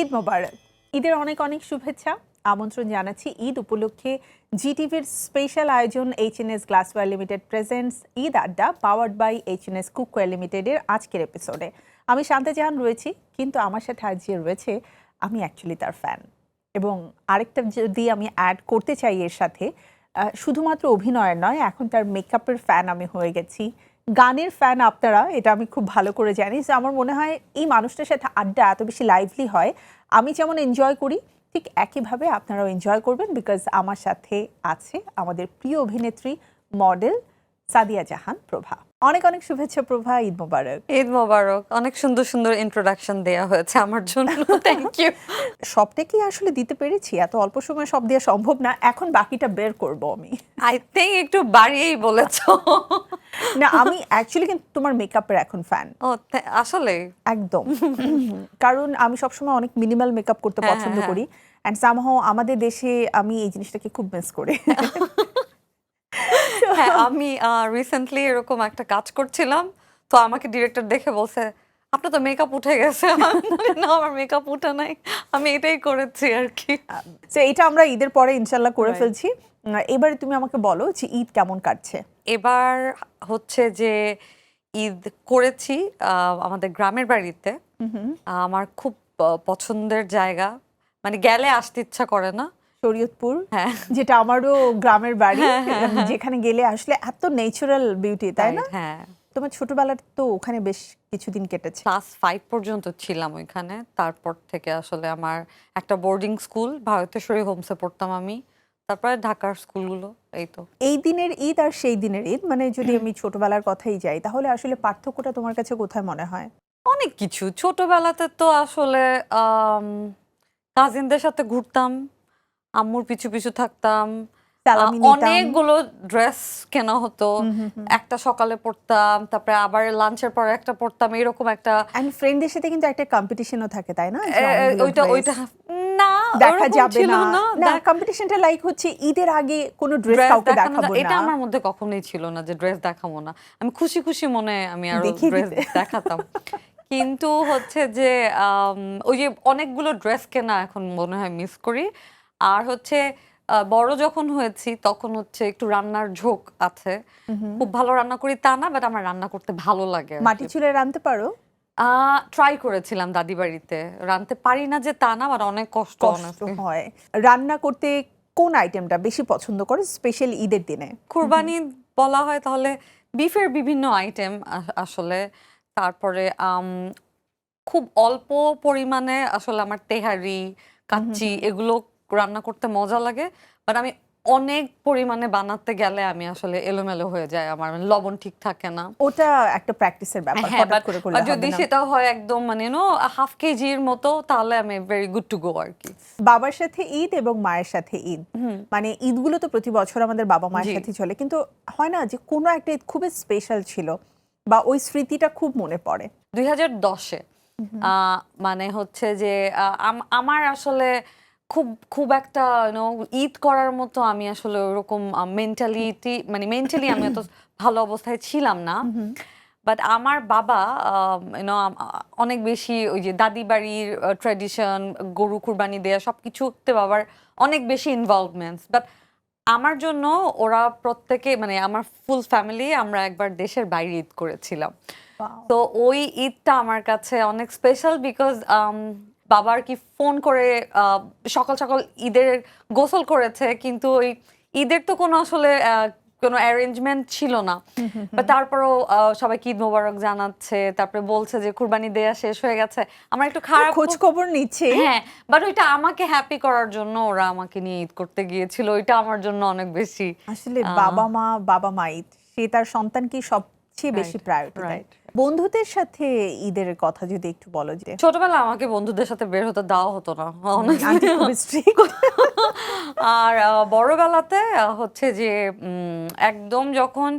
ঈদ মোবারক। ঈদের অনেক অনেক শুভেচ্ছা। আমন্ত্রণ জানাচ্ছি ঈদ উপলক্ষে জিটিভির স্পেশাল আয়োজন H N S glassware limited presents Eid Adda powered by H N S cookware লিমিটেডের আজকের এপিসোডে আমি শান্তা জাহান রয়েছি, কিন্তু আমার সাথে আজ যে রয়েছে, আমি অ্যাকচুয়ালি তার ফ্যান এবং আরেকটা যদি আমি অ্যাড করতে চাই এর সাথে শুধুমাত্র অভিনয়ের নয়, এখন তার মেকআপের ফ্যান আমি হয়ে গেছি। গানের ফ্যান আপনারা, এটা আমি খুব ভালো করে জানি, যে আমার মনে হয় এই মানুষটার সাথে আড্ডা এত বেশি লাইভলি হয়। আমি যেমন এনজয় করি, ঠিক একইভাবে আপনারাও এনজয় করবেন বিকজ আমার সাথে আছে আমাদের প্রিয় অভিনেত্রী মডেল সাদিয়া জাহান প্রভা। অনেক অনেক শুভেচ্ছা প্রভা ঈদ মোবারক। ঈদ মোবারক। অনেক সুন্দর সুন্দর ইন্ট্রোডাকশন দেয়া হয়েছে আমার জন্য। থ্যাংক ইউ সবটা কি আসলে দিতে পেরেছি? এত অল্প সময় সব দেওয়া সম্ভব না এখন বাকিটা বের করব আমি। আই থিঙ্ক একটু বাড়িয়েই বলেছ। না আমি অ্যাকচুয়ালি কিন্তু তোমার মেকআপের এখন ফ্যান ও আসলে? একদম। কারণ আমি সবসময় অনেক মিনিমাল মেকআপ করতে হ্যাঁ, পছন্দ হ্যাঁ, করি। অ্যান্ড সামহাও আমাদের দেশে আমি এই জিনিসটাকে খুব মিস করি। আমি রিসেন্টলি এরকম একটা কাজ করছিলাম তো আমাকে ডিরেক্টর দেখে বলছে আপনার তো মেকআপ উঠে গেছে। না আমার মেকআপ উঠে নাই। আমি এটাই করেছি আর কি তো এটা আমরা ঈদের পরে ইনশাল্লাহ করে ফেলছি। এবারে তুমি আমাকে বলো যে ঈদ কেমন কাটছে। এবার হচ্ছে যে ঈদ করেছি আমাদের গ্রামের বাড়িতে। আমার খুব পছন্দের জায়গা। মানে গেলে আসতে ইচ্ছা করে না। শরীয়তপুর হ্যাঁ। যেটা আমারও গ্রামের বাড়ি হ্যাঁ, হ্যাঁ। যেখানে গেলে আসলে এত ন্যাচারাল বিউটি তাই না? তোমার ছোটবেলার তো ওখানে বেশ কিছুদিন কেটেছে। ক্লাস ফাইভ পর্যন্ত ছিলাম ওইখানে তারপর থেকে আসলে আমার একটা বোর্ডিং স্কুল ভারতেশ্বরী হোমসে পড়তাম আমি তারপরে ঢাকার স্কুলগুলো এই তো। এই দিনের ঈদ আর সেই দিনের ঈদ মানে যদি আমি ছোটবেলার কথাই যাই তাহলে আসলে পার্থক্যটা তোমার কাছে কোথায় মনে হয়? অনেক কিছু ছোটবেলাতে তো আসলে কাজিনদের সাথে ঘুরতাম আম্মুর পিছু পিছু থাকতাম। অনেকগুলো ড্রেস কেনা হতো। একটা সকালে পড়তাম তারপরে আবার লাঞ্চের পর একটা পড়তাম এরকম একটা এন্ড ফ্রেন্ডদের সাথে কিন্তু একটা কম্পিটিশনও থাকে তাই না? ওইটা ওইটা না দেখা যাবে না। না। না কম্পিটিশনটা লাইক হচ্ছে ঈদের আগে কোনো ড্রেস কাউকে দেখাবো এটা আমার মধ্যে কখনোই ছিল না যে ড্রেস দেখাবো না। আমি খুশি খুশি মনে আমি আরও ড্রেস দেখাতাম। কিন্তু হচ্ছে যে ওই যে অনেকগুলো ড্রেস কেনা এখন মনে হয় মিস করি। আর হচ্ছে বড় যখন হয়েছি তখন হচ্ছে একটু রান্নার ঝোঁক আছে। খুব ভালো রান্না করি তা না বাট আমার রান্না করতে ভালো লাগে মাটি চুলে রাঁধতে পারো? ট্রাই করেছিলাম দাদি বাড়িতে। রাঁধতে পারি না যে তা না বাট অনেক কষ্ট হয়। রান্না করতে কোন আইটেমটা বেশি পছন্দ করো? স্পেশাল ঈদের দিনে। কুরবানি বলা হয় তাহলে বিফের বিভিন্ন আইটেম আসলে। তারপরে খুব অল্প পরিমাণে আসলে আমার তেহারি কাচ্চি এগুলো রান্না করতে মজা লাগে বাট আমি অনেক পরিমাণে বানাতে গেলে আমি আসলে এলোমেলো হয়ে যায় আমার মানে লবণ ঠিক থাকে না। ওটা একটা প্র্যাকটিসের ব্যাপার হ্যাঁ হঠাৎ করে করলে যদি সেটা হয় একদম মানে নো হাফ কেজির মতো তাহলে আমি ভেরি গুড টু গো আর কি। বাবার সাথে ঈদ এবং মায়ের সাথে ঈদ মানে ঈদগুলো তো প্রতি বছর আমাদের বাবা মায়ের। সাথে চলে কিন্তু হয় না যে কোনো একটা ঈদ খুবই স্পেশাল ছিল বা ওই স্মৃতিটা খুব মনে পড়ে। দুই হাজার দশে মানে হচ্ছে যে আমার আসলে খুব খুব একটা নো ঈদ করার মতো আমি আসলে ওরকম মেন্টালিটি মানে মেন্টালি আমি এত ভালো অবস্থায় ছিলাম না। বাট আমার বাবা ইউনো অনেক বেশি ওই যে দাদি বাড়ির ট্র্যাডিশন গরু কুরবানি দেয়া সব কিছুতে বাবার অনেক বেশি ইনভলভমেন্টস বাট আমার জন্য ওরা প্রত্যেকে মানে আমার ফুল ফ্যামিলি আমরা একবার দেশের বাইরে ঈদ করেছিলাম। তো ওই ঈদটা আমার কাছে অনেক স্পেশাল বিকজ বাবার কি ফোন করে সকাল সকাল ঈদের গোসল করেছে কিন্তু ওই ঈদের তো কোনো আসলে কোনো অ্যারেঞ্জমেন্ট ছিল না। বা তারপরও সবাইকে ঈদ মোবারক জানাচ্ছে তারপরে বলছে যে কুরবানি দেয়া শেষ হয়ে গেছে। আমার একটু খারাপ খোঁজ খবর নিচ্ছে। হ্যাঁ বাট ওইটা আমাকে হ্যাপি করার জন্য ওরা আমাকে নিয়ে ঈদ করতে গিয়েছিল। ওইটা আমার জন্য অনেক বেশি আসলে বাবা মা বাবা মা ঈদ সে তার সন্তানকে সবচেয়ে বেশি প্রায়োরিটি right. বন্ধুদের সাথে ঈদের কথা যদি একটু বলো যে ছোটবেলা আমাকে বন্ধুদের সাথে বের হতে দেওয়া হতো না strict। আর বড়বেলাতে হচ্ছে যে একদম যখন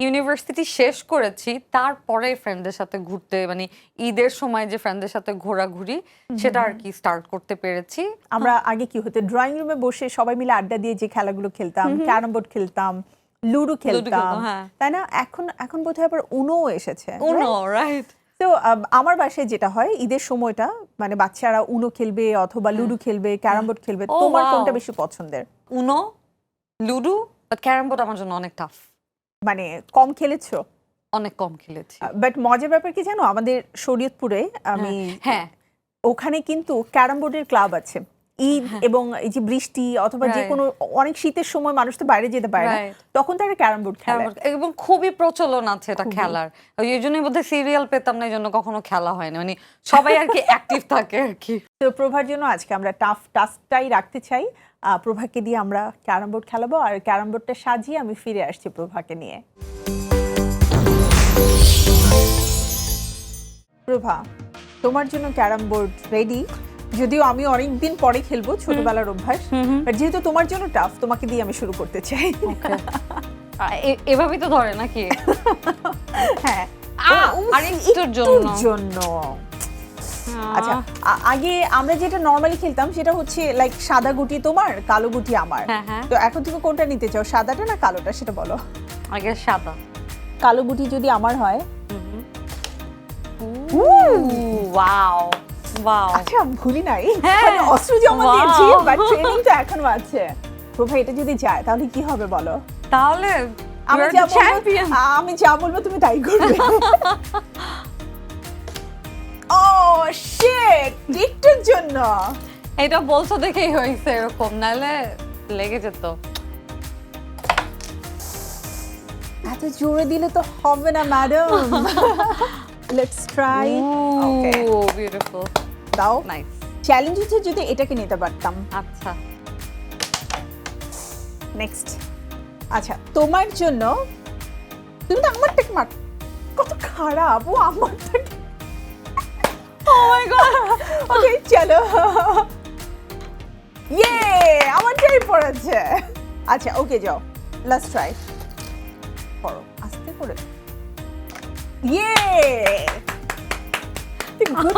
ইউনিভার্সিটি শেষ করেছি তারপরে ফ্রেন্ডদের সাথে ঘুরতে মানে ঈদের সময় যে ফ্রেন্ডদের সাথে ঘোরাঘুরি সেটা আর কি স্টার্ট করতে পেরেছি আমরা আগে কি হতো ড্রয়িং রুমে বসে সবাই মিলে আড্ডা দিয়ে যে খেলাগুলো খেলতাম ক্যারাম বোর্ড খেলতাম লুডো খেলতাম। হ্যাঁ। তাই না? এখন এখন বোধহয় আবার উনো এসেছে উনো রাইট তো আমার বাসায় যেটা হয় ঈদের সময়টা মানে বাচ্চারা উনো খেলবে অথবা লুডো খেলবে ক্যারাম বোর্ড খেলবে Oh, তোমার কোনটা বেশি পছন্দের? Uno ludo but carrom board আমার জন্য অনেক টাফ মানে কম খেলেছো? অনেক কম খেলেছি। বাট মজার ব্যাপার কি জানো? আমাদের শরীয়তপুরে আমি হ্যাঁ। ওখানে কিন্তু ক্যারাম বোর্ডের ক্লাব আছে। ঈদ এবং এই যে বৃষ্টি অথবা যে হ্যাঁ। কোনো অনেক শীতের সময় মানুষ তো বাইরে যেতে পারে না তখন তারা ক্যারাম বোর্ড খেলে। এবং খুবই প্রচলন আছে এটা খেলার। এই জন্যই বোধহয় সিরিয়াল পেতাম না এই জন্য কখনো খেলা হয় না মানে সবাই আর কি অ্যাক্টিভ থাকে আর কি। তো প্রভার জন্য আজকে আমরা টাফ টাস্কটাই রাখতে চাই। প্রভাকে দিয়ে আমরা ক্যারাম বোর্ড খেলাবো আর ক্যারাম বোর্ডটা সাজিয়ে আমি ফিরে আসছি প্রভাকে নিয়ে। প্রভা তোমার জন্য ক্যারাম বোর্ড রেডি যদিও আমি অনেক দিন পরে খেলব ছোটবেলার অভ্যাস। বাট যেহেতু তোমার জন্য টাফ তোমাকে দিয়ে আমি শুরু করতে চাই। এভাবেই তো ধরে নাকি? হ্যাঁ। আরেকটুর জন্য। আচ্ছা আগে আমরা যেটা নর্মালি খেলতাম সেটা হচ্ছে লাইক সাদা গুটি তোমার কালো গুটি আমার। হ্যাঁ, হ্যাঁ। তো এখন তুমি কোনটা নিতে চাও সাদাটা না কালোটা সেটা বলো? আগে সাদা। কালো গুটি যদি আমার হয়? ওয়াও আচ্ছা ভুলি নাই। হ্যাঁ। মানে অস্ত্র জমা দিয়েছি বাট ট্রেনিং তো এখনও আছে। প্রভা এটা যদি যায় তাহলে কি হবে বলো? তাহলে আমি যা বলব আমি যা বলব তুমি তাই করবে। ও শিট একটুর জন্য। এটা বলছো দেখেই হয়েছে এরকম নাহলে লেগে যেত। এত জোরে দিলে তো হবে না madam let's try okay beautiful দাও। নাইস চ্যালেঞ্জ হচ্ছে যদি এটাকে নিতে পারতাম। আচ্ছা। নেক্সট আচ্ছা তোমার জন্য তুমি তো আমারটাকে মার কত খারাপ ও আমারটাকে ও মাই গড ওকে চলো। ইয়ে আমার আমারটাই পড়েছে। আচ্ছা ওকে যাও। লাস্ট ট্রাই করো আস্তে করে। ইয়ে গুড।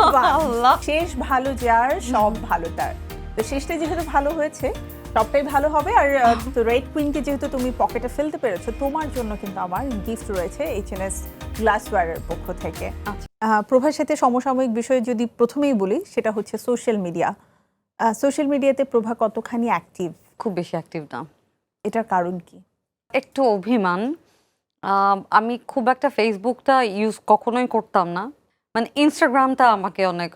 শেষ ভালো যার সব ভালো তার। তো শেষটা যেহেতু ভালো হয়েছে সবটাই ভালো হবে। আর রেড কুইনকে যেহেতু তুমি পকেটে ফেলতে পেরেছ তোমার জন্য কিন্তু আমার গিফট রয়েছে এইচ এন এস গ্লাসওয়্যারের পক্ষ থেকে। আচ্ছা। প্রভার সাথে সমসাময়িক বিষয়ে যদি প্রথমেই বলি সেটা হচ্ছে সোশ্যাল মিডিয়া সোশ্যাল মিডিয়াতে প্রভা কতখানি অ্যাক্টিভ খুব বেশি অ্যাক্টিভ না। এটার কারণ কি? একটু অভিমান। আমি খুব একটা ফেসবুকটা ইউজ কখনোই করতাম না। মানে ইনস্টাগ্রামটা আমাকে অনেক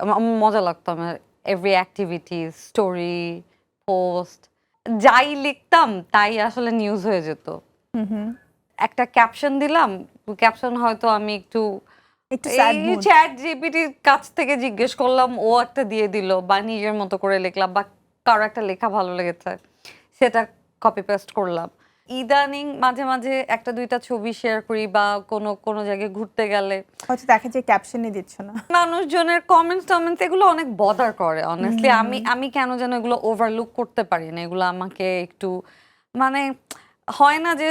মজা লাগতো আমার এভরি অ্যাক্টিভিটি স্টোরি পোস্ট যাই লিখতাম তাই আসলে নিউজ হয়ে যেত। একটা ক্যাপশন দিলাম ক্যাপশন হয়তো আমি একটু। চ্যাট জিপিটির কাছ থেকে জিজ্ঞেস করলাম ও একটা দিয়ে দিল বা নিজের মতো করে লিখলাম বা কারও একটা লেখা ভালো লেগেছে সেটা কপি পেস্ট করলাম। ইদানিং মাঝে মাঝে একটা দুইটা ছবি শেয়ার করি বা কোনো কোনো জায়গায় ঘুরতে গেলে। হয়তো দেখা যে ক্যাপশনই দিচ্ছ না। মানুষজনের কমেন্টস টমেন্টস এগুলো অনেক বদার করে অনেস্টলি আমি আমি কেন যেন এগুলো ওভারলুক করতে পারি না এগুলো আমাকে একটু মানে হয় না যে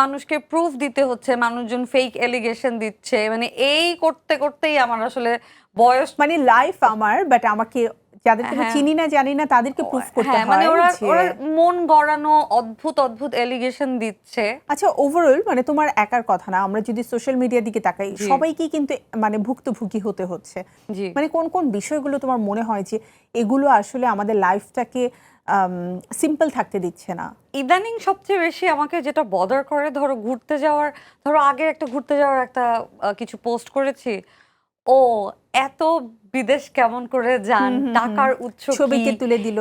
মানুষকে প্রুফ দিতে হচ্ছে মানুষজন ফেক এলিগেশন দিচ্ছে মানে এই করতে করতেই আমার আসলে বয়স মানে লাইফ আমার বাট আমাকে যাদেরকে আমি হ্যাঁ। চিনি না জানি না তাদেরকে প্রুফ করতে হ্যাঁ মানে ওরা ওরা মন গড়ানো অদ্ভুত অদ্ভুত এলিগেশন দিচ্ছে। আচ্ছা ওভারঅল মানে তোমার একার কথা না আমরা যদি সোশ্যাল মিডিয়ার দিকে তাকাই জি। সবাইকেই কিন্তু মানে ভুক্তভোগী হতে হচ্ছে। মানে কোন কোন বিষয়গুলো তোমার মনে হয় যে এগুলো আসলে আমাদের লাইফটাকে সিম্পল থাকতে দিচ্ছে না? ইদানিং সবচেয়ে বেশি আমাকে যেটা বদার করে ধরো ঘুরতে যাওয়ার ধরো আগে একটা ঘুরতে যাওয়ার একটা কিছু পোস্ট করেছি ও এত বিদেশ কেমন করে যান টাকার উৎস ছবিকে তুলে দিল।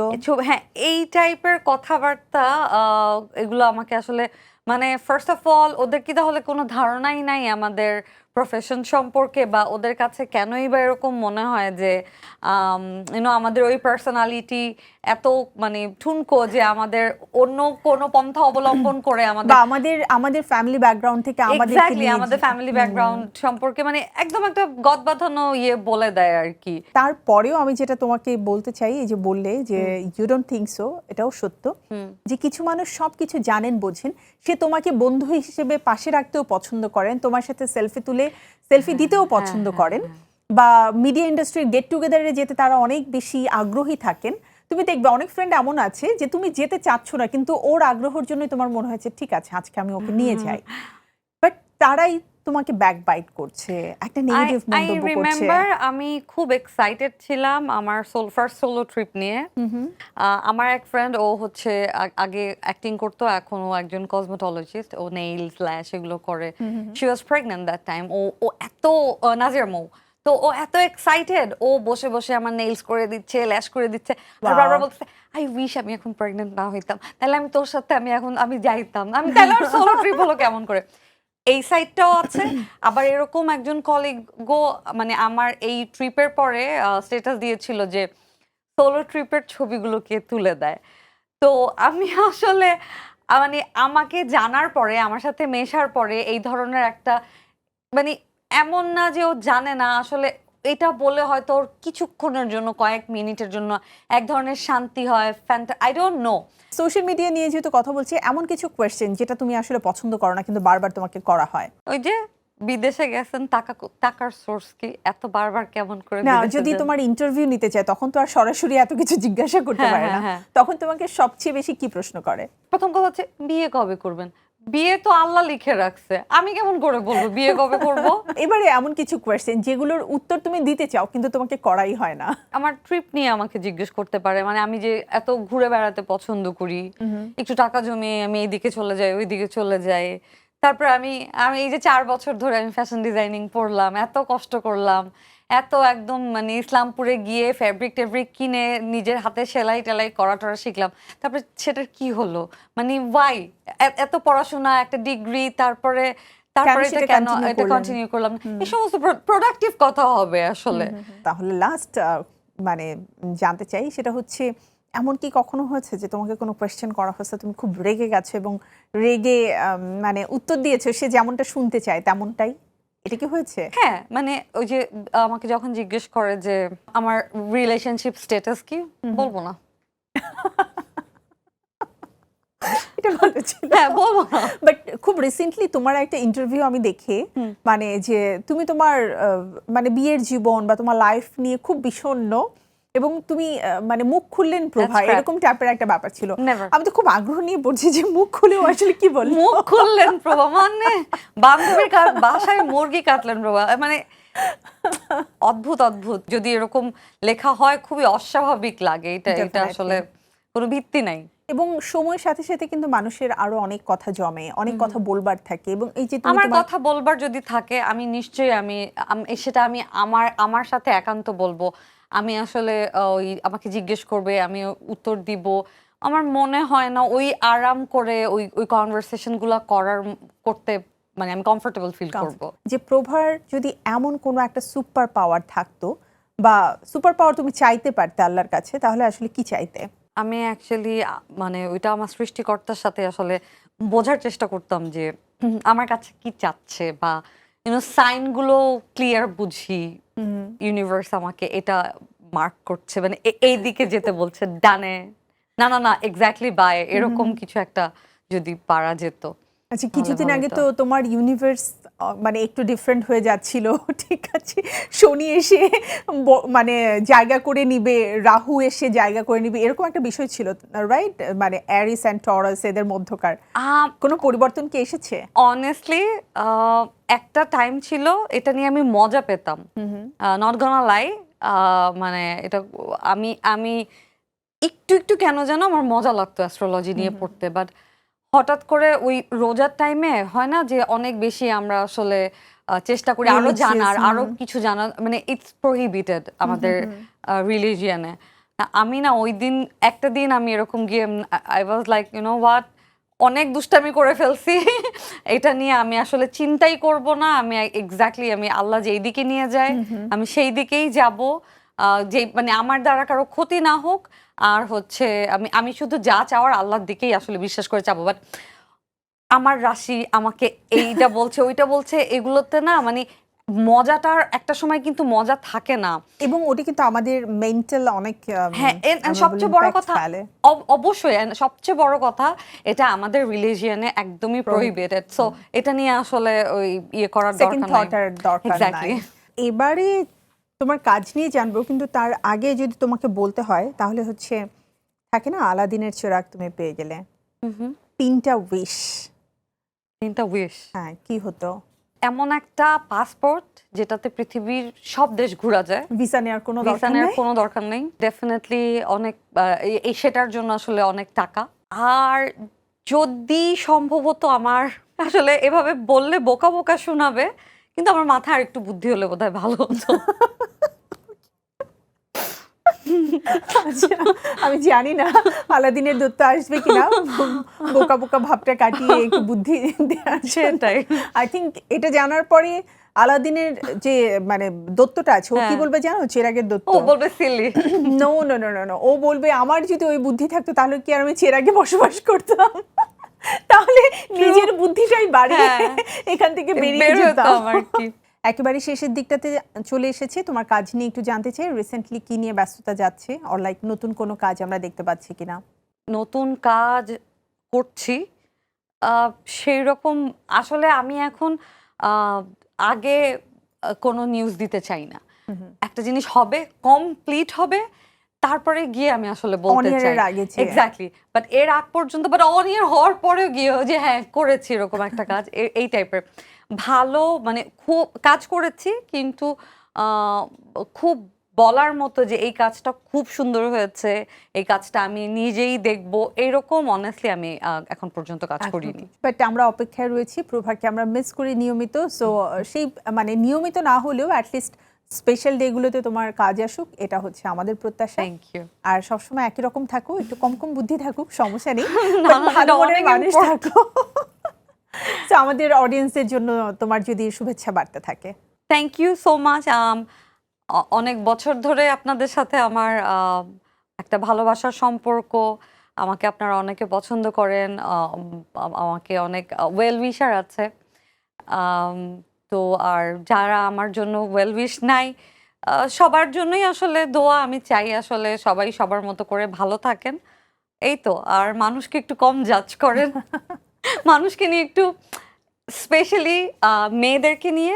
হ্যাঁ এই টাইপের কথাবার্তা আহ, এগুলো আমাকে আসলে মানে ফার্স্ট অফ অল ওদের কি তাহলে কোনো ধারণাই নাই আমাদের প্রফেশন সম্পর্কে বা ওদের কাছে কেনই বা এরকম মনে হয় যে ইউনো আমাদের ওই পার্সোনালিটি এত মানে ঠুনকো যে আমাদের অন্য কোনো পন্থা অবলম্বন করে আমাদের আমাদের আমাদের ফ্যামিলি ব্যাকগ্রাউন্ড থেকে আমাদের আমাদের ফ্যামিলি ব্যাকগ্রাউন্ড সম্পর্কে মানে একদম একটা গদ বাঁধানো ইয়ে বলে দেয় আর কি। তারপরেও আমি যেটা তোমাকে বলতে চাই এই যে বললে যে ইউ ডোন্ট থিঙ্ক সো এটাও সত্য। যে কিছু মানুষ সব কিছু জানেন বোঝেন সে তোমাকে বন্ধু হিসেবে পাশে রাখতেও পছন্দ করেন তোমার সাথে সেলফি তুলে সেলফি দিতেও পছন্দ করেন বা মিডিয়া ইন্ডাস্ট্রির গেট টুগেদারে যেতে তারা অনেক বেশি আগ্রহী থাকেন। তুমি দেখবে অনেক ফ্রেন্ড এমন আছে যে তুমি যেতে চাচ্ছ না কিন্তু ওর আগ্রহের জন্যই তোমার মনে হয়েছে ঠিক আছে আজকে আমি ওকে নিয়ে যাই। বাট তারাই তোমাকে ব্যাক বাইট করছে একটা নেগেটিভ মন্তব্য করছে। আই রিমেম্বার আমি খুব এক্সাইটেড ছিলাম আমার সোল ফার্স্ট সোলো ট্রিপ নিয়ে। আমার এক ফ্রেন্ড ও হচ্ছে আগে অ্যাক্টিং করতো এখন ও একজন কসমেটোলজিস্ট ও নেইলস ল্যাশ এগুলো করে। She was pregnant that time ও ও এত নাজির মৌ। তো ও এত এক্সাইটেড ও বসে বসে আমার নেইলস করে দিচ্ছে ল্যাশ করে দিচ্ছে। আর. বারবার বলছে আই উইশ আমি এখন প্রেগনেন্ট না হইতাম। তাহলে আমি তোর সাথে আমি এখন আমি যাইতাম। আমি তাহলে আর সোলো ট্রিপ হলো কেমন করে? এই সাইডটাও আছে। আবার এরকম একজন কলিগ মানে আমার এই ট্রিপের পরে স্টেটাস দিয়েছিল যে সোলো ট্রিপের ছবিগুলোকে তুলে দেয়? তো আমি আসলে মানে আমাকে জানার পরে, আমার সাথে মেশার পরে, এই ধরনের একটা মানে এমন না যে ও জানে না, আসলে এটা বলে হয়তো ওর কিছুক্ষণের জন্য কয়েক মিনিটের জন্য এক ধরনের শান্তি হয় Fanta I don't know social media নিয়ে যেহেতু কথা বলছি এমন কিছু কোয়েশ্চেন যেটা তুমি আসলে পছন্দ করো না কিন্তু বারবার তোমাকে করা হয়। ওই যে বিদেশে গেছেন টাকা টাকার সোর্স কি এত বারবার কেমন করে না যদি তোমার ইন্টারভিউ নিতে চায় তখন তো আর সরাসরি এত কিছু জিজ্ঞাসা করতে হ্যাঁ, পারে না। হ্যাঁ, হ্যাঁ। তখন তোমাকে সবচেয়ে বেশি কি প্রশ্ন করে? প্রথম কথা হচ্ছে বিয়ে কবে করবেন? বিয়ে তো আল্লাহ লিখে রাখছে। আমি কেমন করে বলব বিয়ে কবে করব? এবারে এমন কিছু কোয়েশ্চেন যেগুলোর উত্তর তুমি দিতে চাও কিন্তু তোমাকে করাই হয় না। আমার ট্রিপ নিয়ে আমাকে জিজ্ঞেস করতে পারে মানে আমি যে এত ঘুরে বেড়াতে পছন্দ করি একটু টাকা জমিয়ে আমি এইদিকে চলে যাই ওইদিকে চলে যাই। তারপর আমি আমি এই যে চার বছর ধরে আমি ফ্যাশন ডিজাইনিং পড়লাম এত কষ্ট করলাম এত একদম মানে ইসলামপুরে গিয়ে ফ্যাব্রিক ট্যাব্রিক কিনে নিজের হাতে সেলাই টেলাই করা টরা শিখলাম। তারপরে সেটার কি হলো? মানে ওয়াই এত পড়াশোনা একটা ডিগ্রি তারপরে তারপরে এটা কেন? এটা কন্টিনিউ করলাম। এই সমস্ত প্রোডাক্টিভ কথা হবে আসলে। তাহলে লাস্ট মানে জানতে চাই সেটা হচ্ছে এমন কি কখনো হয়েছে যে তোমাকে কোনো কোয়েশ্চেন করা হয়েছে? তুমি খুব রেগে গেছো এবং রেগে মানে উত্তর দিয়েছ সে যেমনটা শুনতে চায় তেমনটাই? এটা কি হয়েছে? হ্যাঁ মানে ওই যে আমাকে যখন জিজ্ঞেস করে যে আমার রিলেশনশিপ স্ট্যাটাস কি? বলব না। এটা ভালো ছিল হ্যাঁ বলব বাট খুব রিসেন্টলি তোমার একটা ইন্টারভিউ আমি দেখে মানে যে তুমি তোমার মানে বিয়ের জীবন বা তোমার লাইফ নিয়ে খুব বিষণ্ণ। এবং তুমি মানে মুখ খুললেন প্রভা। এরকম টাইপের একটা ব্যাপার ছিল। আমি তো খুব আগ্রহ নিয়ে পড়ছি যে মুখ খুলেও আসলে কি বলব। মুখ খুললেন প্রভা মানে বান্ধবীর বাসায় মুরগি কাটলেন প্রভা। মানে অদ্ভুত অদ্ভুত। যদি এরকম লেখা হয় খুবই অস্বাভাবিক লাগে। এটা এটা আসলে কোনো ভিত্তি নাই। এবং সময়ের সাথে সাথে কিন্তু মানুষের আরও অনেক কথা জমে অনেক কথা বলবার থাকে এবং এই যে আমার কথা বলবার যদি থাকে আমি নিশ্চয়ই আমি সেটা আমি আমার আমার সাথে একান্ত বলব। আমি আসলে ওই আমাকে জিজ্ঞেস করবে আমি উত্তর দিব। আমার মনে হয় না ওই আরাম করে ওই ওই কনভারসেশনগুলা করার করতে মানে আমি কমফোর্টেবল ফিল করব। যে প্রভার যদি এমন কোনো একটা সুপার পাওয়ার থাকতো বা সুপার পাওয়ার তুমি চাইতে পারতে আল্লাহর কাছে তাহলে আসলে কি চাইতে? আমি অ্যাকচুয়ালি মানে ওইটা আমার সৃষ্টিকর্তার সাথে আসলে বোঝার চেষ্টা করতাম যে আমার কাছে কি চাচ্ছে বা ইউনো সাইনগুলো ক্লিয়ার বুঝি ইউনিভার্স আমাকে এটা মার্ক করছে মানে এই দিকে যেতে বলছে ডানে না না না এক্স্যাক্টলি বাই এরকম কিছু একটা যদি পারা যেত। আচ্ছা কিছুদিন আগে তো তোমার ইউনিভার্স মানে একটু ডিফারেন্ট হয়ে যাচ্ছিল ঠিক আছে? শনি এসে মানে জায়গা করে নিবে রাহু এসে জায়গা করে নিবে এরকম একটা বিষয় ছিল রাইট মানে অ্যারিস অ্যান্ড টরাস এদের মধ্যকার। কোনো পরিবর্তন কি এসেছে? অনেস্টলি একটা টাইম ছিল এটা নিয়ে আমি মজা পেতাম। নট গনা লাই মানে এটা আমি আমি একটু একটু কেন যেন আমার মজা লাগতো অ্যাস্ট্রোলজি নিয়ে পড়তে বাট হঠাৎ করে ওই রোজার টাইমে হয় না যে অনেক বেশি আমরা আসলে চেষ্টা করি আরও জানার আরও কিছু জানার মানে ইটস প্রহিবিটেড আমাদের রিলিজিয়ানে আমি না ওই দিন একটা দিন আমি এরকম গিয়ে I was like you know what অনেক দুষ্টামি করে ফেলছি। এটা নিয়ে আমি আসলে চিন্তাই করব না। আমি এক্স্যাক্টলি আমি আল্লাহ যেই দিকে নিয়ে যায় আমি সেই দিকেই যাব। যে মানে আমার দ্বারা কারও ক্ষতি না হোক আর হচ্ছে আমি আমি শুধু যা চাওয়ার আল্লাহর দিকেই আসলে বিশ্বাস করে চাবো বাট আমার রাশি আমাকে এইটা বলছে ওইটা বলছে এগুলোতে না মানে মজাটার একটা সময় কিন্তু মজা থাকে না। এবং ওটি কিন্তু আমাদের মেন্টাল অনেক হ্যাঁ আমরা সবচেয়ে বড় কথা অবশ্যই সবচেয়ে বড় কথা এটা আমাদের রিলিজিয়নে একদমই প্রহিবিটেড সো এটা নিয়ে আসলে ওই ইয়ে করার দরকার নাই। থট দরকার নাই। এবারে তোমার কাজ নিয়ে জানব কিন্তু তার আগে যদি তোমাকে বলতে হয় তাহলে হচ্ছে থাকে না আলাদিনের চিরাগ তুমি পেয়ে গেলে। তিনটা উইশ তিনটা উইশ হ্যাঁ কি হতো? এমন একটা পাসপোর্ট যেটাতে পৃথিবীর সব দেশ ঘোরা যায়। ভিসা নেওয়ার কোনো ভিসা দরকার নেওয়ার নেই? কোনো দরকার নেই। ডেফিনেটলি অনেক এই- সেটার জন্য আসলে অনেক টাকা। আর যদি সম্ভবত আমার আসলে এভাবে বললে বোকা বোকা শোনাবে কিন্তু আমার মাথায় আর একটু বুদ্ধি হলে বোধহয় ভালো হতো। আমি জানি না আলাদিনের দত্ত আসবে কিনা। বোকা বোকা ভাবটা কাটিয়ে একটু বুদ্ধি সেটাই। আই থিঙ্ক এটা জানার পরে আলাদিনের যে মানে দত্তটা আছে ও কি হ্যাঁ। বলবে জানো? চেরাগের দত্ত। ও বলবে silly no no no no ও বলবে আমার যদি ওই বুদ্ধি থাকতো তাহলে কি আর আমি চেরাগে বসবাস করতাম? তাহলে নিজের বুদ্ধিটাই বাড়িয়ে হ্যাঁ। এখান থেকে বেরিয়ে বের যেতাম। আর কি। একেবারে শেষের দিকটাতে চলে এসেছে। তোমার কাজ নিয়ে একটু জানতে চাই রিসেন্টলি কি নিয়ে ব্যস্ততা যাচ্ছে অর লাইক নতুন কোনো কাজ আমরা দেখতে পাচ্ছি কিনা? নতুন কাজ করছি। সেই রকম আসলে আমি এখন আগে কোনো নিউজ দিতে চাই না। একটা জিনিস হবে কমপ্লিট হবে তারপরে গিয়ে আমি আসলে বলতে চাই। এক্স্যাক্টলি বাট এর আগ পর্যন্ত বাট অন ইয়ার হওয়ার পরেও গিয়ে যে হ্যাঁ করেছি এরকম একটা কাজ এই টাইপের ভালো মানে খুব কাজ করেছি কিন্তু খুব বলার মতো যে এই কাজটা খুব সুন্দর হয়েছে এই কাজটা আমি নিজেই দেখব এরকম অনেস্টলি আমি এখন পর্যন্ত কাজ করিনি। বাট আমরা অপেক্ষায় রয়েছি প্রভাকে আমরা মিস করি নিয়মিত সো সেই মানে নিয়মিত না হলেও অ্যাটলিস্ট স্পেশাল ডেগুলোতে তোমার কাজ আসুক এটা হচ্ছে আমাদের প্রত্যাশা। থ্যাংক ইউ আর সবসময় একই রকম থাকো একটু কম কম বুদ্ধি থাকুক সমস্যা নেই। ভালো মনের মানুষ important. থাকো। তো আমাদের অডিয়েন্সের জন্য তোমার যদি শুভেচ্ছা বার্তা থাকে। থ্যাংক ইউ সো মাচ অনেক বছর ধরে আপনাদের সাথে আমার একটা ভালোবাসার সম্পর্ক। আমাকে আপনারা অনেকে পছন্দ করেন আম- আমাকে অনেক ওয়েল উইশার আছে। তো আর যারা আমার জন্য ওয়েল উইশ নাই সবার জন্যই আসলে দোয়া আমি চাই আসলে সবাই সবার মতো করে ভালো থাকেন। এই তো আর মানুষকে একটু কম জাজ করেন। মানুষকে নিয়ে একটু স্পেশালি মেয়েদেরকে নিয়ে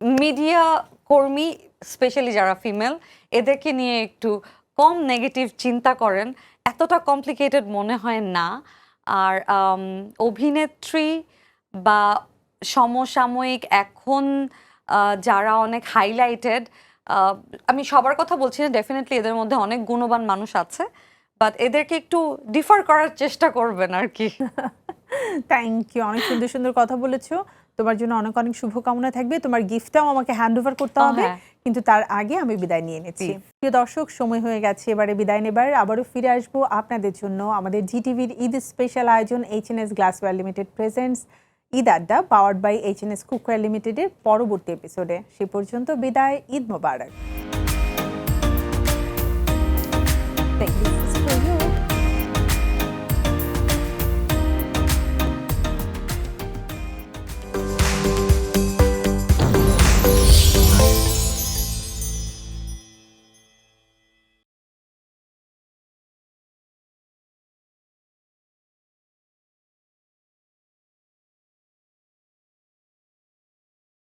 মিডিয়া কর্মী স্পেশালি যারা ফিমেল এদেরকে নিয়ে একটু কম নেগেটিভ চিন্তা করেন। এতটা কমপ্লিকেটেড মনে হয় না। আর অভিনেত্রী বা সমসাময়িক এখন যারা অনেক হাইলাইটেড আমি সবার কথা বলছি না ডেফিনেটলি এদের মধ্যে অনেক গুণবান মানুষ আছে বাট এদেরকে একটু ডিফার করার চেষ্টা করবেন আর কি। থ্যাংক ইউ অনেক সুন্দর সুন্দর কথা বলেছ। তোমার জন্য অনেক অনেক শুভকামনা থাকবে। তোমার গিফটটাও আমাকে হ্যান্ড ওভার করতে হবে। হ্যাঁ। কিন্তু তার আগে আমি বিদায় নিয়ে নিচ্ছি। প্রিয় দর্শক সময় হয়ে গেছে। এবারে বিদায় নেবার। আবারও ফিরে আসব আপনাদের জন্য। আমাদের জিটিভির ঈদ স্পেশাল আয়োজন H N S glassware limited presents Eid Adda powered by H N S cookware লিমিটেডের পরবর্তী এপিসোডে সে পর্যন্ত বিদায়। ঈদ মোবারক।